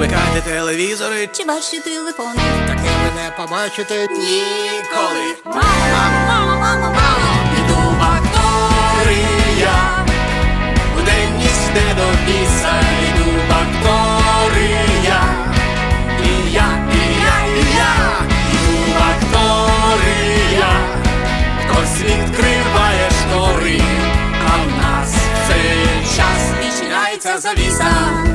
Вмикайте телевізори, Чи ваші телефони? таке ви не побачите ніколи. Мамо, мамо, мамо, мамо. Іду в акторія, буденність не до біса, іду в акторія. І я, і я, і я, іду в. Хтось відкриває штори, а в нас в цей час відчиняється завіса.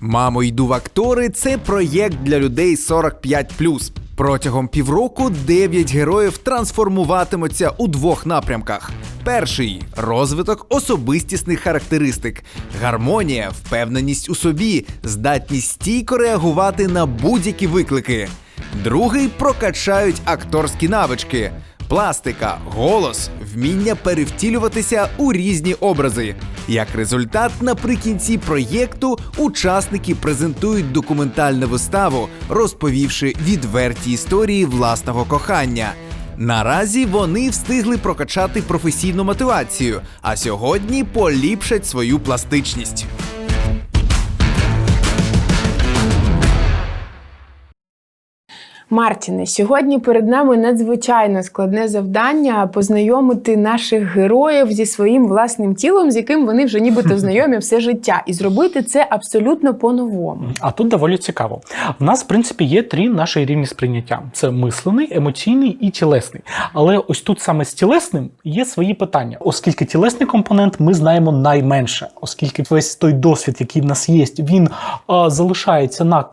Мамо, йду в актори це проєкт для людей 45+. Протягом півроку 9 героїв трансформуватимуться у двох напрямках. Перший розвиток особистісних характеристик, гармонія, впевненість у собі, здатність стійко реагувати на будь-які виклики. Другий прокачають акторські навички, пластика, голос, вміння перевтілюватися у різні образи. Як результат, наприкінці проєкту учасники презентують документальну виставу, розповівши відверті історії власного кохання. Наразі вони встигли прокачати професійну мотивацію, а сьогодні поліпшать свою пластичність. Мартіне, сьогодні перед нами надзвичайно складне завдання познайомити наших героїв зі своїм власним тілом, з яким вони вже нібито знайомі все життя, і зробити це абсолютно по-новому. А тут доволі цікаво. В нас, в принципі, є три наші рівні сприйняття: це мислений, емоційний і тілесний. Але ось тут саме з тілесним є свої питання, оскільки тілесний компонент ми знаємо найменше, оскільки весь той досвід, який в нас є, він е, залишається на е,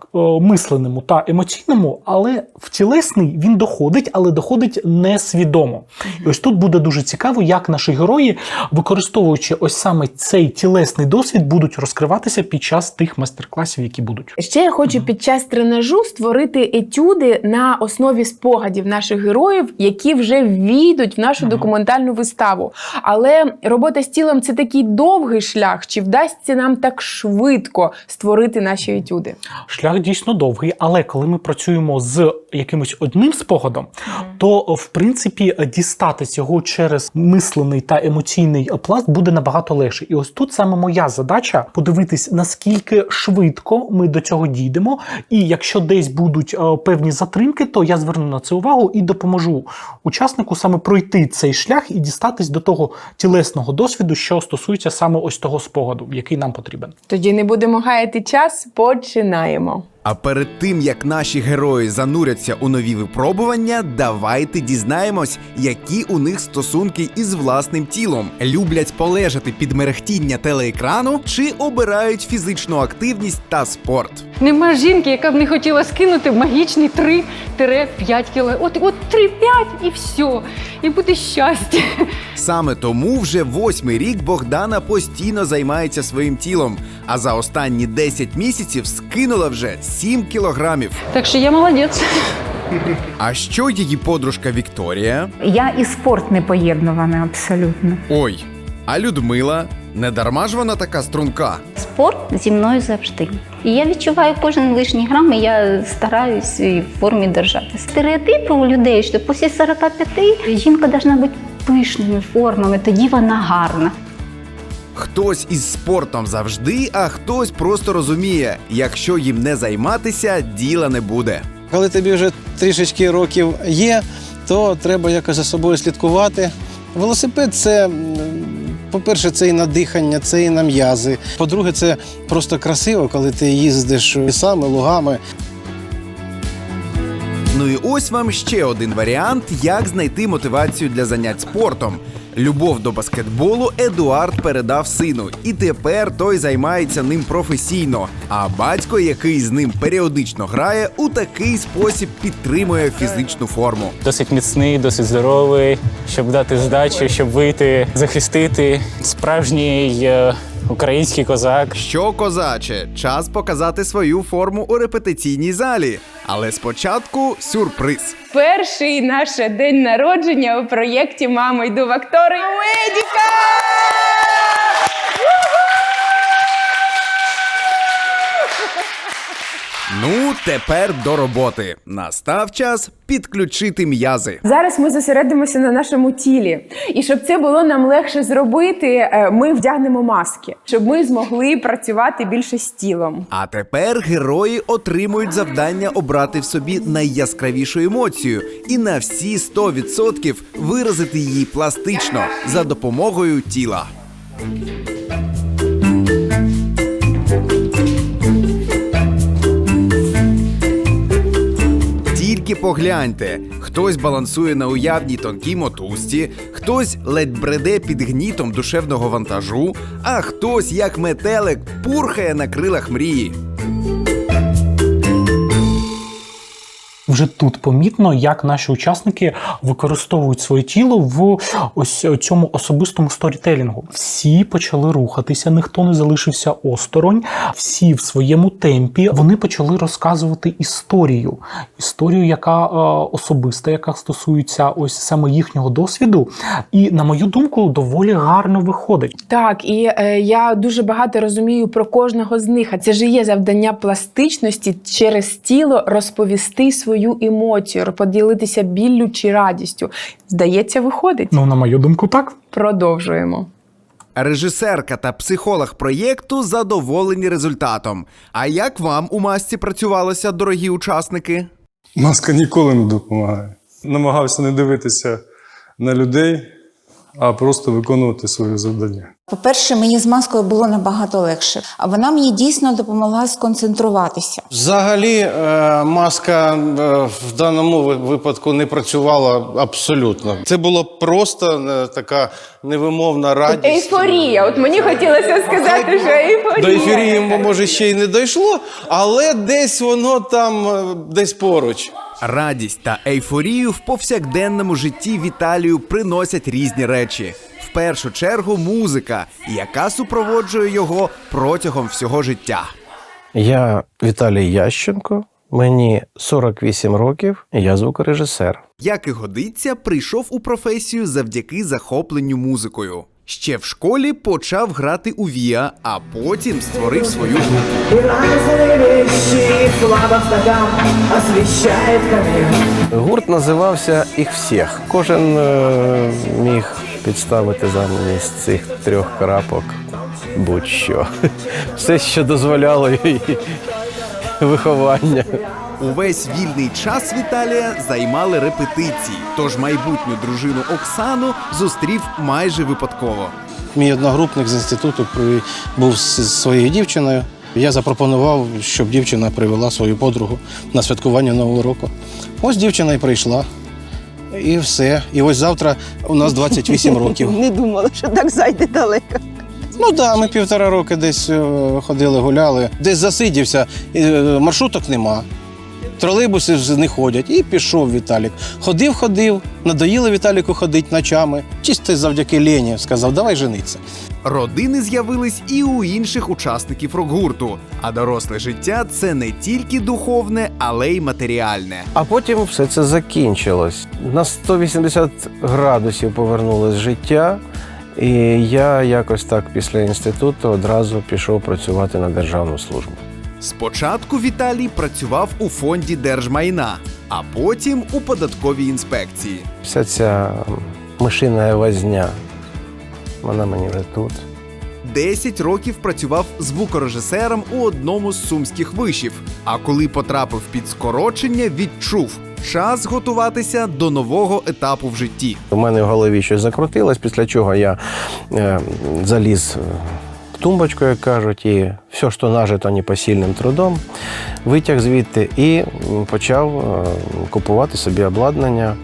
мисленому та емоційному, але в тілесний він доходить, але доходить несвідомо. І ось тут буде дуже цікаво, як наші герої, використовуючи ось саме цей тілесний досвід, будуть розкриватися під час тих майстер-класів, які будуть. Ще я хочу під час тренажу створити етюди на основі спогадів наших героїв, які вже війдуть в нашу документальну виставу. Але робота з тілом це такий довгий шлях. Чи вдасться нам так швидко створити наші етюди? Шлях дійсно довгий, але коли ми працюємо з якимось одним спогадом, то в принципі дістати цього через мислений та емоційний пласт буде набагато легше. І ось тут саме моя задача подивитись, наскільки швидко ми до цього дійдемо. І якщо десь будуть е, певні затримки, то я зверну на це увагу і допоможу учаснику саме пройти цей шлях і дістатись до того тілесного досвіду, що стосується саме ось того спогаду, який нам потрібен. Тоді не будемо гаяти час, починаємо. А перед тим як наші герої зануряться у нові випробування, давайте дізнаємось, які у них стосунки із власним тілом. Люблять полежати під мерехтіння телеекрану чи обирають фізичну активність та спорт. Нема жінки, яка б не хотіла скинути магічні 3-5 кіло. От, от 3-5 і все. І буде щастя. Саме тому вже восьмий рік Богдана постійно займається своїм тілом, а за останні 10 місяців скинула вже 7 кілограмів. Так що я молодець. А що її подружка Вікторія? Я і спорт не поєднувана абсолютно. Ой, а Людмила? Не дарма ж вона така струнка. Спорт зі мною завжди. І я відчуваю кожен лишній грам, і я стараюсь і в формі держатися. Стереотипи у людей, що після 45 жінка повинна бути пишними формами, тоді вона гарна. Хтось із спортом завжди, а хтось просто розуміє, якщо їм не займатися, діла не буде. Коли тобі вже трішечки років є, то треба якось за собою слідкувати. Велосипед це, по-перше, це і на дихання, це і на м'язи. По-друге, це просто красиво, коли ти їздиш лісами, лугами. Ну і ось вам ще один варіант, як знайти мотивацію для занять спортом. Любов до баскетболу Едуард передав сину, і тепер той займається ним професійно. А батько, який з ним періодично грає, у такий спосіб підтримує фізичну форму. досить міцний, досить здоровий, щоб дати здачі, щоб вийти, захистити. Справжній е, український козак. Що, козаче, час показати свою форму у репетиційній залі. Але спочатку сюрприз. Перший наш день народження у проєкті Мама йду в актори у Ну, тепер до роботи. Настав час підключити м'язи. Зараз ми зосередимося на нашому тілі. І щоб це було нам легше зробити, е, ми вдягнемо маски, щоб ми змогли працювати більше з тілом. А тепер герої отримують завдання обрати в собі найяскравішу емоцію і на всі 100% виразити її пластично за допомогою тіла. Тільки погляньте, хтось балансує на уявній тонкій мотузці, хтось ледь бреде під гнітом душевного вантажу, а хтось, як метелик, пурхає на крилах мрії. Вже тут помітно, як наші учасники використовують своє тіло в ось цьому особистому сторітелінгу. Всі почали рухатися, ніхто не залишився осторонь. Всі в своєму темпі вони почали розказувати історію. Історію, яка е, особиста, яка стосується ось саме їхнього досвіду. І, на мою думку, доволі гарно виходить. Так, і е, я дуже багато розумію про кожного з них. А це ж і є завдання пластичності через тіло розповісти свою емоцію, поділитися біллю чи радістю. Здається, виходить. Ну, на мою думку, так. Продовжуємо. Режисерка та психолог проєкту задоволені результатом. А як вам у масці працювалося, дорогі учасники? Маска ніколи не допомагає. Намагався не дивитися на людей, а просто виконувати своє завдання. По-перше, мені з маскою було набагато легше, а вона мені дійсно допомогла сконцентруватися. Взагалі, е, маска е, в даному випадку не працювала абсолютно. Це було просто е, така невимовна радість. Ейфорія. От мені хотілося сказати, що ейфорія. До ефірії, може, ще й не дійшло, але десь воно там, десь поруч. Радість та ейфорію в повсякденному житті Віталію приносять різні речі. Першу чергу музика, яка супроводжує його протягом всього життя. Я Віталій Ященко, мені 48 років, я звукорежисер. Як і годиться, прийшов у професію завдяки захопленню музикою. Ще в школі почав грати у Віа, а потім створив свою групу. Гурт називався їх всіх. Кожен е, міг підставити замість цих трьох крапок будь-що. Все, що дозволяло їй виховання. Увесь вільний час Віталія займали репетиції, тож майбутню дружину Оксану зустрів майже випадково. Мій одногрупник з інституту був з з своєю дівчиною. Я запропонував, щоб дівчина привела свою подругу на святкування Нового року. Ось дівчина і прийшла. І все. І ось завтра у нас 28 років. Не думала, що так зайде далеко. Ну так, да, ми півтора роки десь е, ходили, гуляли, десь засидівся, е, маршруток нема. Тролейбуси ж не ходять. І пішов Віталік. Ходив, ходив, надоїло Віталіку ходити ночами. Чисто завдяки Лені сказав, давай жениться. Родини з'явились і у інших учасників рок-гурту. А доросле життя це не тільки духовне, але й матеріальне. А потім все це закінчилось. На 180 градусів повернулось життя, і я якось так після інституту одразу пішов працювати на державну службу. Спочатку Віталій працював у фонді держмайна, а потім у податковій інспекції. Вся ця мишина возня, вона мені вже тут. 10 років працював звукорежисером у одному з сумських вишів. А коли потрапив під скорочення, відчув час готуватися до нового етапу в житті. У мене в голові щось закрутилось, після чого я е, заліз в тумбочку, як кажуть, і все, що нажито непосильним трудом, витяг звідти і почав е, купувати собі обладнання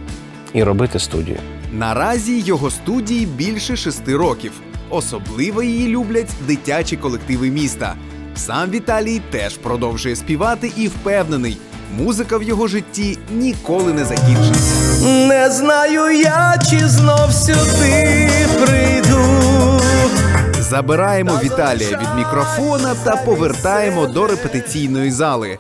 і робити студію. Наразі його студії більше шести років. Особливо її люблять дитячі колективи міста. Сам Віталій теж продовжує співати і впевнений, музика в його житті ніколи не закінчиться. Не знаю я, чи знов сюди прийду. Забираємо Віталія від мікрофона та повертаємо до репетиційної зали.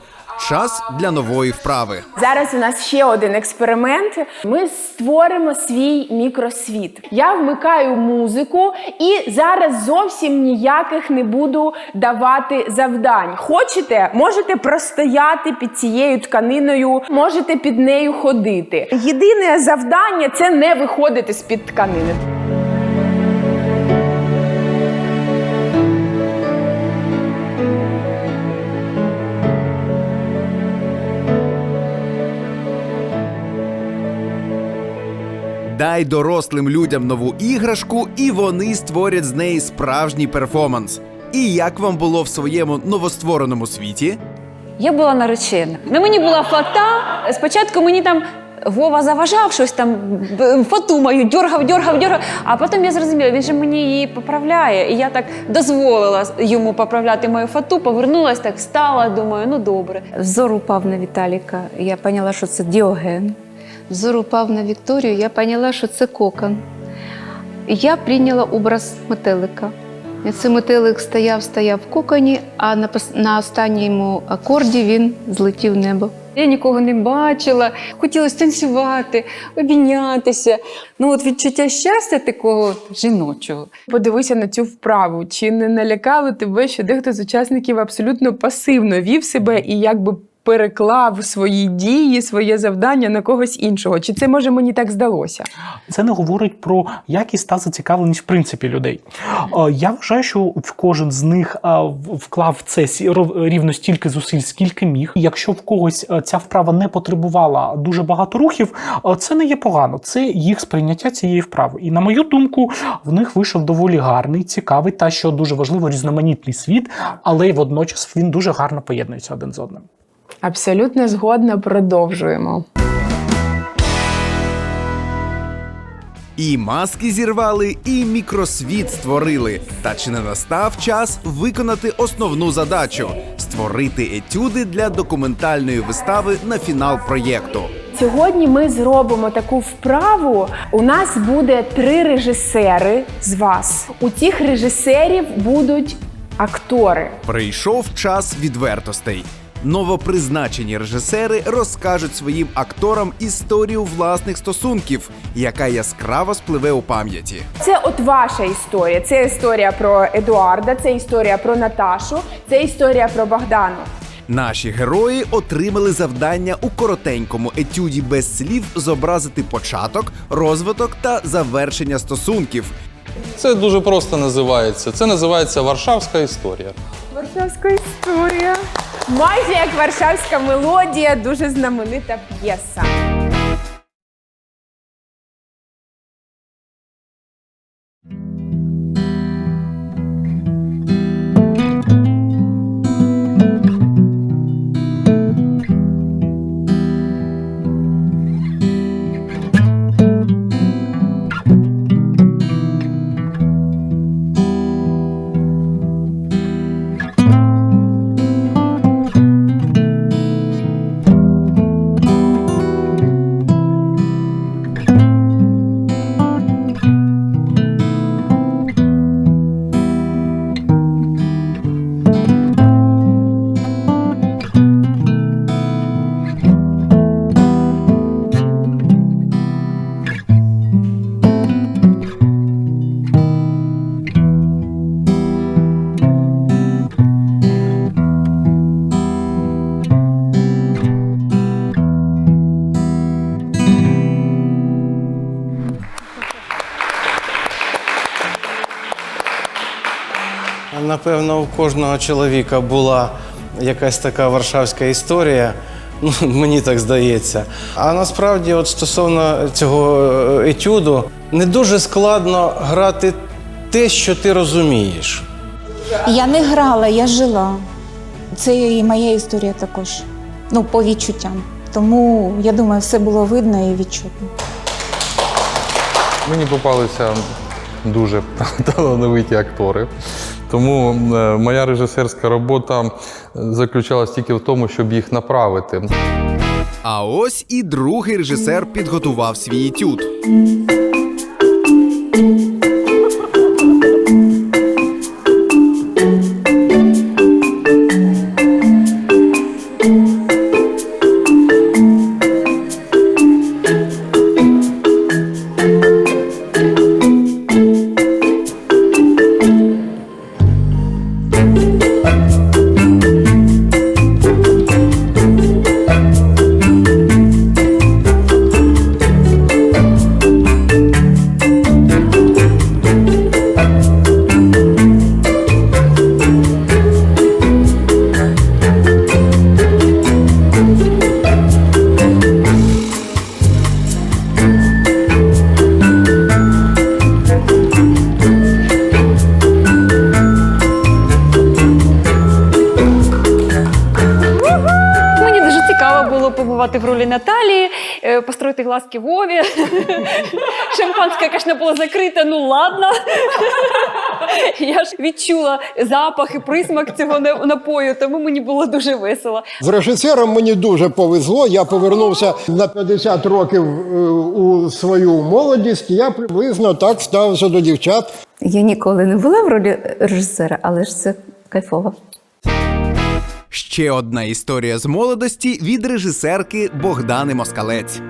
Час для нової вправи. Зараз у нас ще один експеримент. Ми створимо свій мікросвіт. Я вмикаю музику і зараз зовсім ніяких не буду давати завдань. Хочете, можете простояти під цією тканиною, можете під нею ходити. Єдине завдання це не виходити з під тканини. Дай дорослим людям нову іграшку, і вони створять з неї справжній перформанс. І як вам було в своєму новоствореному світі? Я була наречена. На мені була фата. Спочатку мені там Вова заважав щось там, фату мою, дьоргав, дьоргав, дьоргав. А потім я зрозуміла, він же мені її поправляє. І я так дозволила йому поправляти мою фату, повернулась, так встала, думаю, ну добре. Взор упав на Віталіка. Я поняла, що це Діоген. Взор упав на Вікторію, я поняла, що це кокон. Я прийняла образ метелика. Цей метелик стояв, стояв в коконі, а на, на останньому акорді він злетів в небо. Я нікого не бачила, хотілося танцювати, обійнятися. Ну от відчуття щастя такого жіночого. Подивися на цю вправу. Чи не налякало тебе, що дехто з учасників абсолютно пасивно вів себе і якби переклав свої дії, своє завдання на когось іншого? Чи це може мені так здалося? Це не говорить про якість та зацікавленість в принципі людей. Я вважаю, що кожен з них вклав в це рівно стільки зусиль, скільки міг. Якщо в когось ця вправа не потребувала дуже багато рухів, це не є погано. Це їх сприйняття цієї вправи. І на мою думку, в них вийшов доволі гарний, цікавий та що дуже важливо, різноманітний світ, але й водночас він дуже гарно поєднується один з одним. Абсолютно згодна, продовжуємо. І маски зірвали, і мікросвіт створили. Та чи не настав час виконати основну задачу створити етюди для документальної вистави на фінал проєкту. Сьогодні ми зробимо таку вправу. У нас буде три режисери з вас. У цих режисерів будуть актори. Прийшов час відвертостей. Новопризначені режисери розкажуть своїм акторам історію власних стосунків, яка яскраво спливе у пам'яті. Це от ваша історія. Це історія про Едуарда, це історія про Наташу, це історія про Богдану. Наші герої отримали завдання у коротенькому етюді без слів зобразити початок, розвиток та завершення стосунків. Це дуже просто називається. Це називається Варшавська історія. Варшавська історія. Майже як варшавська мелодія, дуже знаменита п'єса. Напевно, у кожного чоловіка була якась така варшавська історія. Ну, мені так здається. А насправді, от стосовно цього е, етюду, не дуже складно грати те, що ти розумієш. Я не грала, я жила. Це і моя історія також. Ну, по відчуттям. Тому я думаю, все було видно і відчутно. Мені попалися дуже талановиті актори. Тому е, моя режисерська робота е, заключалась тільки в тому, щоб їх направити. А ось і другий режисер підготував свій етюд. Е, глазки Вові. Шампанське, звісно, було закрите, ну ладно. Я ж відчула запах і присмак цього на- напою, тому мені було дуже весело. З режисером мені дуже повезло. Я повернувся на 50 років е, у свою молодість. Я приблизно так ставився до дівчат. Я ніколи не була в ролі режисера, але ж це кайфово. Ще одна історія з молодості від режисерки Богдани Москалець.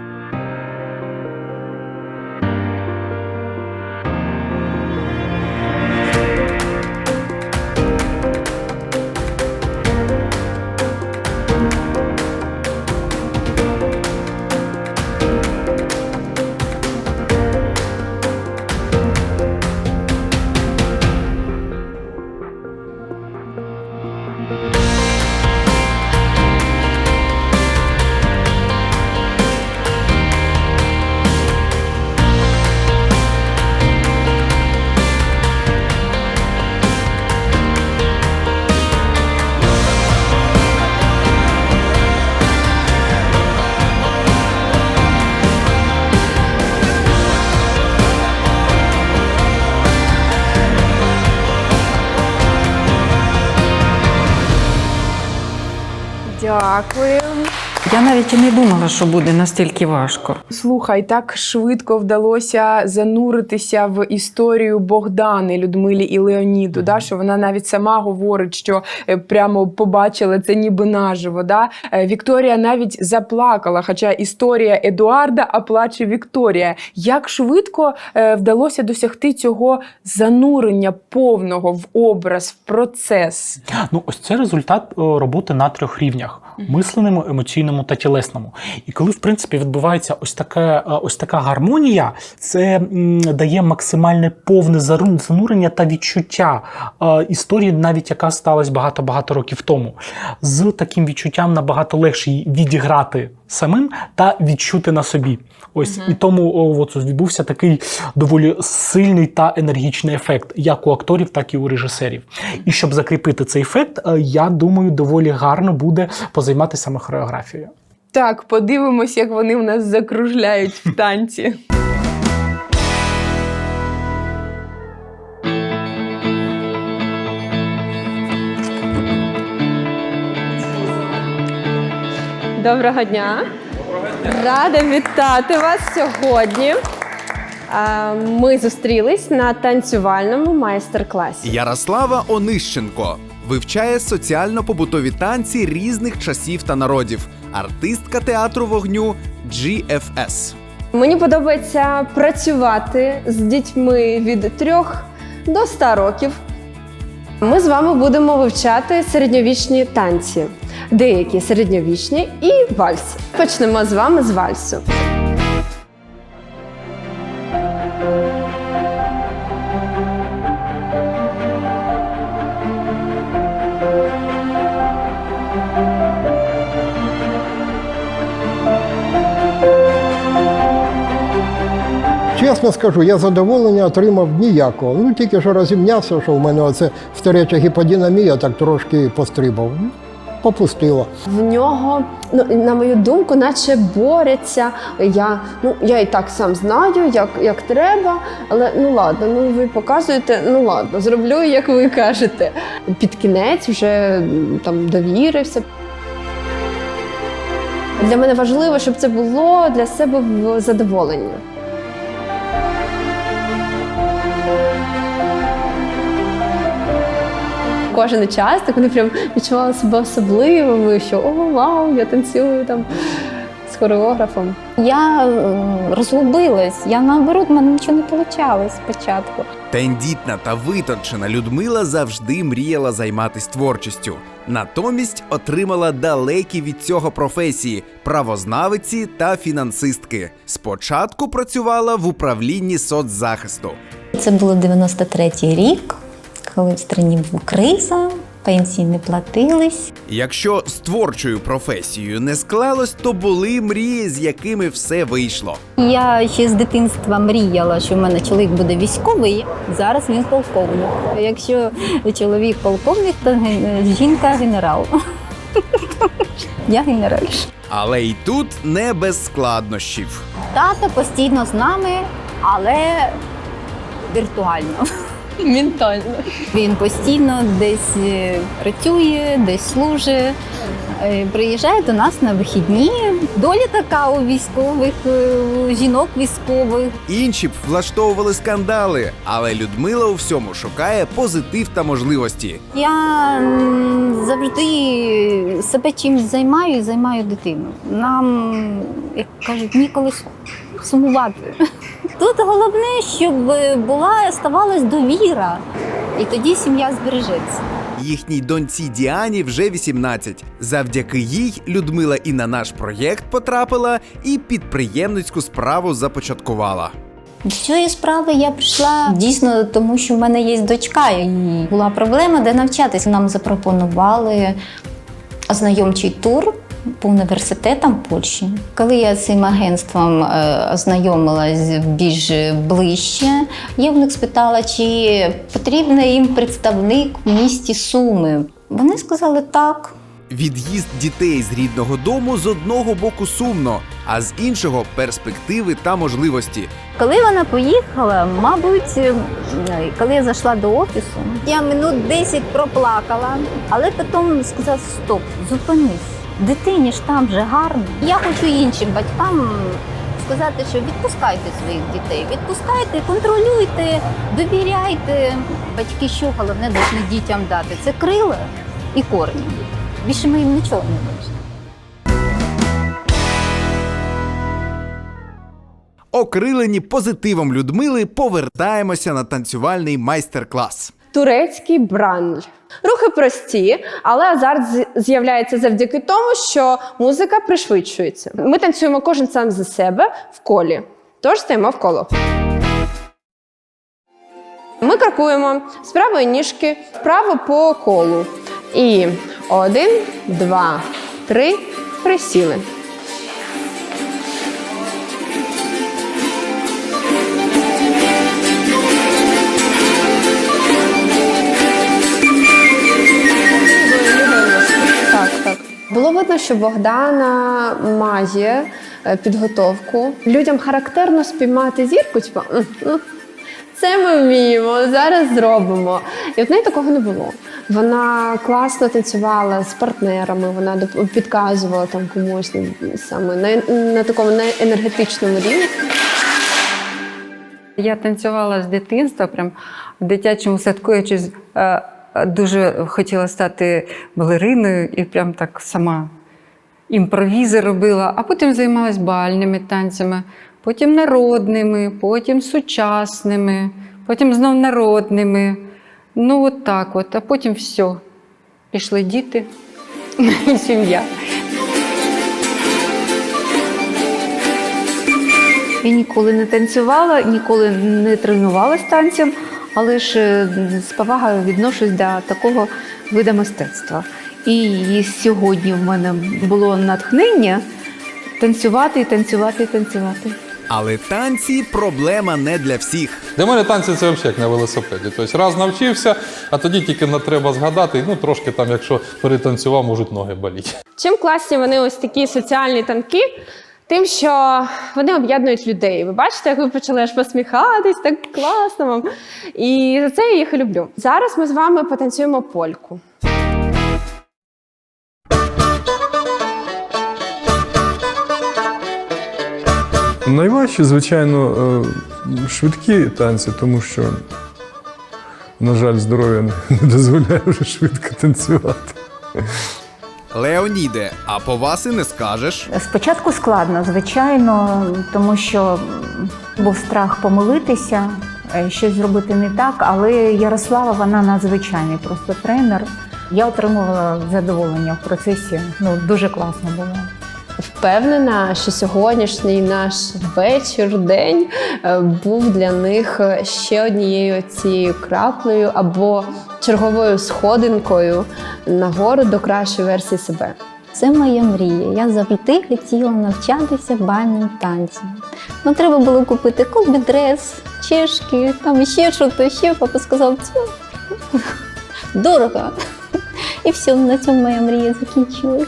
Дякую. Я навіть і не думала, що буде настільки важко. Слухай, так швидко вдалося зануритися в історію Богдани, Людмилі і Леоніду. Да, що вона навіть сама говорить, що е, прямо побачила це ніби наживо. Да? Е, Вікторія навіть заплакала, хоча історія Едуарда, а плаче Вікторія. Як швидко е, вдалося досягти цього занурення повного в образ, в процес? Ну, ось це результат роботи на трьох рівнях: мисленому, емоційному та тілесному. І коли в принципі відбувається ось таке, е, ось така гармонія, це дає максимальне повне занурення та відчуття е, історії, навіть яка сталася багато-багато років тому. З таким відчуттям набагато легше відіграти самим та відчути на собі. Ось і тому от, відбувся такий доволі сильний та енергічний ефект, як у акторів, так і у режисерів. І щоб закріпити цей ефект, е, я думаю, доволі гарно буде позайматися саме хореографією. Так, подивимось, як вони в нас закружляють в танці. Доброго дня. Рада вітати вас сьогодні. Ми зустрілись на танцювальному майстер-класі. Ярослава Онищенко вивчає соціально-побутові танці різних часів та народів, артистка театру вогню GFS. Мені подобається працювати з дітьми від 3 до 100 років. Ми з вами будемо вивчати середньовічні танці, деякі середньовічні і вальс. Почнемо з вами з вальсу. Чесно скажу, я задоволення отримав ніякого. Ну тільки що розімнявся, що в мене оце стареча гіподинамія так трошки пострибав. Попустило. В нього, ну на мою думку, наче борються. Я ну я і так сам знаю, як, як треба, але ну ладно, ну ви показуєте, ну ладно, зроблю, як ви кажете. Під кінець вже там довірився. Для мене важливо, щоб це було для себе в задоволення. Кожен учасник вони прям відчували себе особливими, що о, вау, я танцюю там з хореографом. Я е, розгубилась, я наоборот, в мене нічого не вийшло спочатку. Тендітна та витончена Людмила завжди мріяла займатися творчістю. Натомість отримала далекі від цього професії правознавиці та фінансистки. Спочатку працювала в управлінні соцзахисту. Це було 93-й рік, коли в країні була криза, пенсії не платились. Якщо з творчою професією не склалось, то були мрії, з якими все вийшло. Я ще з дитинства мріяла, що в мене чоловік буде військовий. Зараз він полковник. Якщо чоловік полковник, то жінка генерал. Я генеральша. Але й тут не без складнощів. Тато постійно з нами, але віртуально. Ментально. Він постійно десь е, працює, десь служить. е, Приїжджає до нас на вихідні. Доля така у військових, е, у жінок військових. Інші б влаштовували скандали, але Людмила у всьому шукає позитив та можливості. Я завжди себе чимось займаю і займаю дитину. Нам, як кажуть, ніколи сумувати. Тут головне, щоб була ставалась довіра, і тоді сім'я збережеться. Їхній доньці Діані вже 18. Завдяки їй Людмила і на наш проєкт потрапила, і підприємницьку справу започаткувала. До цієї справи я прийшла дійсно тому, що в мене є дочка, і була проблема, де навчатися. Нам запропонували ознайомчий тур по університетам Польщі. Коли я з цим агентством е, ознайомилась більш ближче, я в них спитала, чи потрібен їм представник в місті Суми. Вони сказали так. Від'їзд дітей з рідного дому з одного боку сумно, а з іншого перспективи та можливості. Коли вона поїхала, мабуть, е, коли я зайшла до офісу, я минут 10 проплакала, але потім сказала: стоп, зупинись. Дитині ж там же гарно. Я хочу іншим батькам сказати, що відпускайте своїх дітей, відпускайте, контролюйте, довіряйте. Батьки, що головне повинні дітям дати? Це крила і корні. Більше ми їм нічого не можемо. Окрилені позитивом Людмили повертаємося на танцювальний майстер-клас. Турецький бранль. Рухи прості, але азарт з'являється завдяки тому, що музика пришвидшується. Ми танцюємо кожен сам за себе в колі. Тож стаємо в коло. Ми крокуємо з правої ніжки вправо по колу. І один, два, три. Присіли. Було видно, що Богдана має е, підготовку. Людям характерно спіймати зірку, типу, ну, це ми вміємо, зараз зробимо. І от неї такого не було. Вона класно танцювала з партнерами, вона підказувала там комусь саме на, на такому на енергетичному рівні. Я танцювала з дитинства, прям в дитячому садку. Я е, дуже хотіла стати балериною і прям так сама імпровізи робила, а потім займалась бальними танцями, потім народними, потім сучасними, потім знов народними. Ну, от так от, а потім все. Пішли діти і сім'я. Я ніколи не танцювала, ніколи не тренувалась танцям, але ж е, з повагою відношусь до такого виду мистецтва. І сьогодні в мене було натхнення танцювати і танцювати і танцювати. Але танці проблема не для всіх. Для мене танці це взагалі як на велосипеді. Тобто раз навчився, а тоді тільки на треба згадати, ну трошки там, якщо перетанцював, можуть ноги боліти. Чим класні вони ось такі соціальні танки? Тим, що вони об'єднують людей. Ви бачите, як ви почали аж посміхатись, так класно вам. І за це я їх люблю. Зараз ми з вами потанцюємо польку. Найважче, звичайно, е, швидкі танці, тому що, на жаль, здоров'я не не дозволяє вже швидко танцювати. Леоніде, а по вас і не скажеш. Спочатку складно, звичайно, тому що був страх помилитися, е, щось зробити не так, але Ярослава вона надзвичайний просто тренер. Я отримувала задоволення в процесі. Ну дуже класно було. Впевнена, що сьогоднішній наш вечір, день е, був для них ще однією цією краплею або черговою сходинкою нагору до кращої версії себе. Це моя мрія. Я завжди хотіла навчатися бальним танцям. Ну, треба було купити комбідрес, чешки, там ще щось, ще папа сказав, це дорого. І все, на цьому моя мрія закінчилась.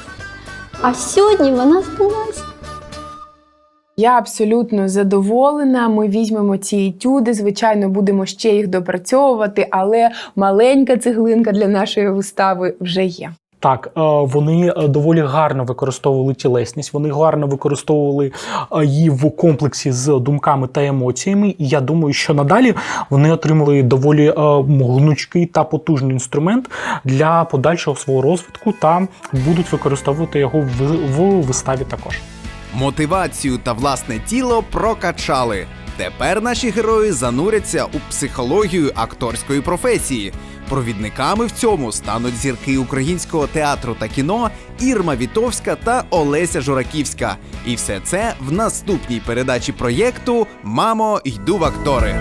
А сьогодні вона збулася. Я абсолютно задоволена. Ми візьмемо ці етюди. Звичайно, будемо ще їх допрацьовувати, але маленька цеглинка для нашої вистави вже є. Так, е, вони е, доволі гарно використовували тілесність, вони гарно використовували е, її в комплексі з думками та емоціями. І я думаю, що надалі вони отримали доволі гнучкий та потужний інструмент для подальшого свого розвитку та будуть використовувати його в, в виставі також. Мотивацію та власне тіло прокачали. Тепер наші герої зануряться у психологію акторської професії. Провідниками в цьому стануть зірки українського театру та кіно Ірма Вітовська та Олеся Жураківська. І все це в наступній передачі проєкту Мамо, йду в актори.